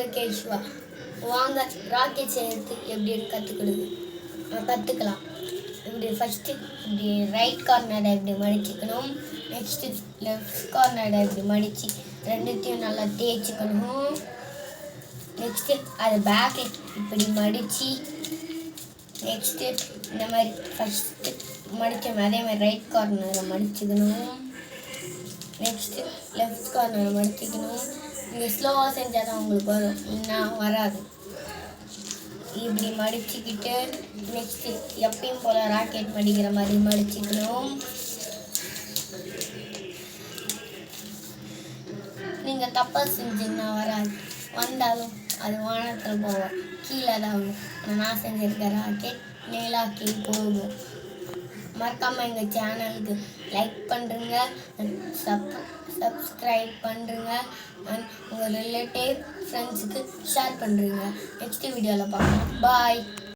உங்கள் கேஷ்வா. வாங்க ராக்கெட் சேர்த்து எப்படின்னு கற்றுக்கிடுது கற்றுக்கலாம் இப்படி ஃபஸ்ட்டு இப்படி ரைட் கார்னரை இப்படி மடிச்சுக்கணும். நெக்ஸ்ட்டு லெஃப்ட் கார்னரை இப்படி மடித்து ரெண்டுத்தையும் நல்லா தேய்ச்சிக்கணும். நெக்ஸ்ட்டு அது பேக்கில் இப்படி மடித்து நெக்ஸ்ட்டு இந்த மாதிரி ஃபஸ்ட்டு மடித்தோம் அதே மாதிரி ரைட் கார்னரை மடிச்சுக்கணும். நெக்ஸ்ட்டு லெஃப்ட் கார்னரை மடிச்சுக்கணும். நீங்கள் ஸ்லோவாக செஞ்சால் தான் உங்களுக்கு வரும். இன்னும் வராது. இப்படி மடிச்சுக்கிட்டு நெக்ஸ்ட்டு எப்பயும் போல் ராக்கெட் மடிக்கிற மாதிரி மடிச்சுக்கணும். நீங்கள் தப்பாக செஞ்சீங்கன்னா வராது. வந்தாலும் அது வானத்தில் போகும். கீழே தான் ஆகும் நான் செஞ்சுருக்க ராக்கெட் மேலாக்கி போகும். மறக்காமல் எங்கள் சேனலுக்கு லைக் பண்ணுறங்க சப் சப்ஸ்கிரைப் பண்ணுறங்க அண்ட் உங்கள் ரிலேட்டிவ் ஃப்ரெண்ட்ஸுக்கு ஷேர் பண்ணுறீங்க நெக்ஸ்ட் வீடியோவில் பார்க்கலாம் பாய்